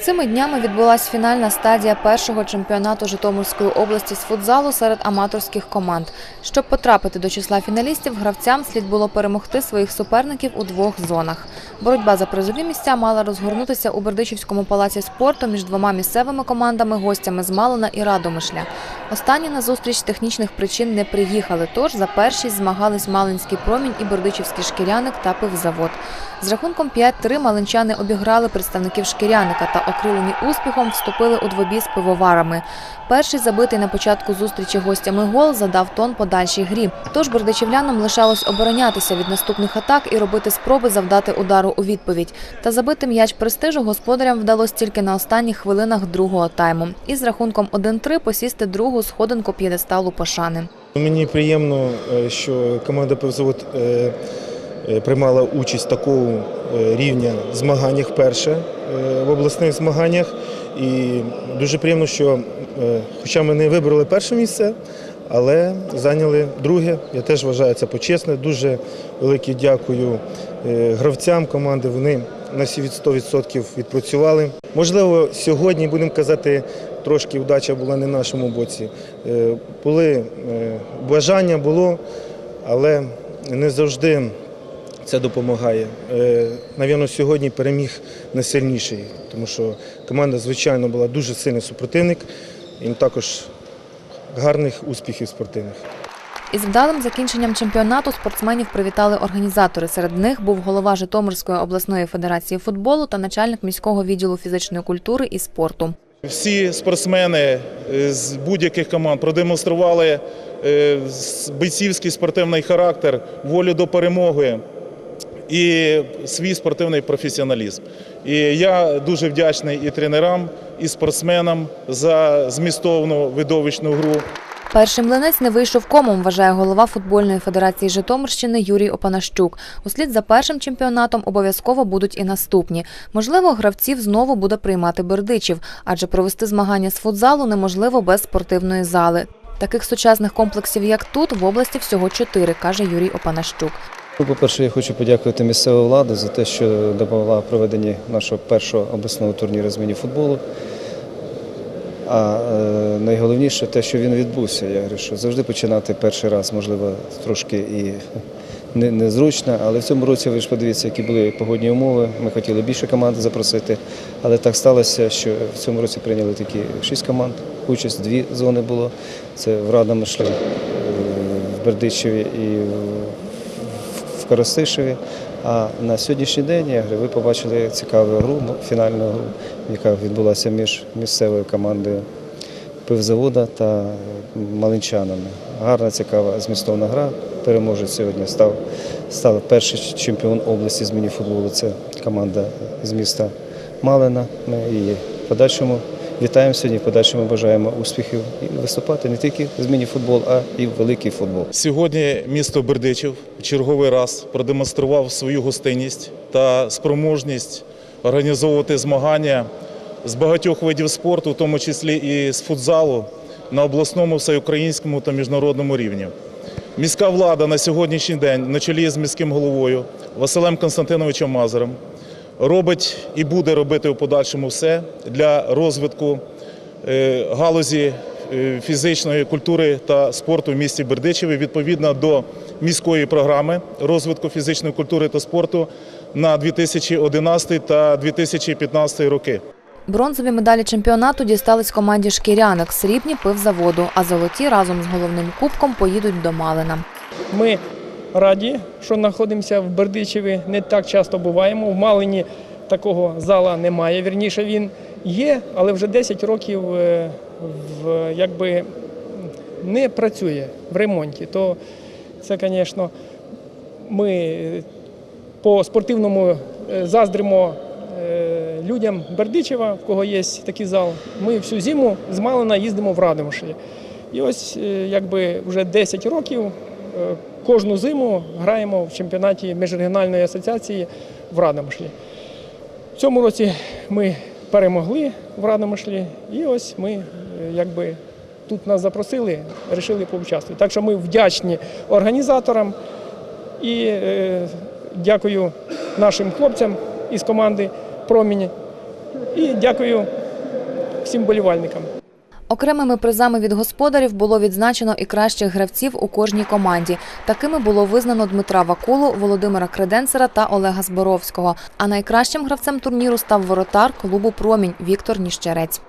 Цими днями відбулася фінальна стадія першого чемпіонату Житомирської області з футзалу серед аматорських команд. Щоб потрапити до числа фіналістів, гравцям слід було перемогти своїх суперників у двох зонах. Боротьба за призові місця мала розгорнутися у Бердичівському палаці спорту між двома місцевими командами, гостями з Малина і Радомишля. Останні на зустріч технічних причин не приїхали, тож за першість змагались Малинський промінь і Бердичівський шкіряник та пивзавод. З рахунком 5-3 малинчани обіграли представників шкіряника та окрилені успіхом вступили у двобій з пивоварами. Перший забитий на початку зустрічі гостями гол задав тон подальшій грі. Тож бердичівлянам лишалось оборонятися від наступних атак і робити спроби завдати удару у відповідь. Та забити м'яч престижу господарям вдалося тільки на останніх хвилинах другого тайму. І з рахунком 1-3 посісти другу сходинку п'єдесталу пошани. Мені приємно, е, що команда «Пивзавод» е, е, приймала участь такого рівня змаганнях перше в обласних змаганнях. І дуже приємно, що хоча ми не вибрали перше місце, але зайняли друге. Я теж вважаю це почесне. Дуже велике дякую гравцям команди. Вони на всі від 100% відпрацювали. Можливо, сьогодні будемо казати, трошки вдача була не в нашому боці. Е, Були е, бажання було, але не завжди це допомагає. Е, Навірно, сьогодні переміг найсильніший, тому що команда, звичайно, була дуже сильний супротивник. Їм також гарних успіхів спортивних. Із вдалим закінченням чемпіонату спортсменів привітали організатори. Серед них був голова Житомирської обласної федерації футболу та начальник міського відділу фізичної культури і спорту. Всі спортсмени е, з будь-яких команд продемонстрували бійцівський спортивний характер, волю до перемоги і свій спортивний професіоналізм. І я дуже вдячний і тренерам, і спортсменам за змістовну видовищну гру. Перший млинець не вийшов комом, вважає голова футбольної федерації Житомирщини Юрій Опанащук. Услід за першим чемпіонатом обов'язково будуть і наступні. Можливо, гравців знову буде приймати Бердичів, адже провести змагання з футзалу неможливо без спортивної зали. Таких сучасних комплексів, як тут, в області всього чотири, каже Юрій Опанащук. По-перше, я хочу подякувати місцеву владу за те, що допомогла проведенні нашого першого обласного турніру з міні-футболу. А е, найголовніше те, що він відбувся. Я говорю, що завжди починати перший раз, можливо, трошки і не- незручно, але в цьому році ви ж подивіться, які були погодні умови. Ми хотіли більше команд запросити, але так сталося, що в цьому році прийняли такі шість команд. Участь дві зони було. Це в Радомишлі, е, в Бердичеві і в Коростишеві. А на сьогоднішній день я говорю, ви побачили цікаву гру, ну, фінальну гру, яка відбулася між місцевою командою пивзавода та малинчанами. Гарна, цікава змістовна гра. Переможець сьогодні став, став перший чемпіон області з мініфутболу. Це команда з міста Малина. Ми її в подальшому вітаємо сьогодні, в подальшому бажаємо успіхів і виступати не тільки з мініфутбол, а і в великий футбол. Сьогодні місто Бердичів черговий раз продемонстрував свою гостинність та спроможність організовувати змагання з багатьох видів спорту, в тому числі і з футзалу, на обласному, всеукраїнському та міжнародному рівні. Міська влада на сьогоднішній день на чолі з міським головою Василем Константиновичем Мазером робить і буде робити у подальшому все для розвитку е, галузі е, фізичної культури та спорту в місті Бердичеві відповідно до міської програми розвитку фізичної культури та спорту на 2011 та 2015 роки. Бронзові медалі чемпіонату дістались команді Шкіряник, срібні пивзаводу, а золоті разом з головним кубком поїдуть до Малина. Ми раді, що знаходимося в Бердичеві. Не так часто буваємо. В Малині такого зала немає. Вірніше він є, але вже 10 років е, в, якби не працює в ремонті. То це, звісно, ми е, по спортивному е, заздримо людям Бердичева, в кого є такий зал. Ми всю зиму з Малина їздимо в Радомишлі. І ось якби вже 10 років кожну зиму граємо в чемпіонаті міжрегіональної асоціації в Радомишлі. В цьому році ми перемогли в Радомишлі, і ось ми е, якби тут нас запросили, вирішили поучаствувати. Так що ми вдячні організаторам і е, дякую нашим хлопцям із команди Промінь І дякую всім болівальникам. Окремими призами від господарів було відзначено і кращих гравців у кожній команді. Такими було визнано Дмитра Вакулу, Володимира Креденцера та Олега Зборовського. А найкращим гравцем турніру став воротар клубу Промінь Віктор Ніщерець.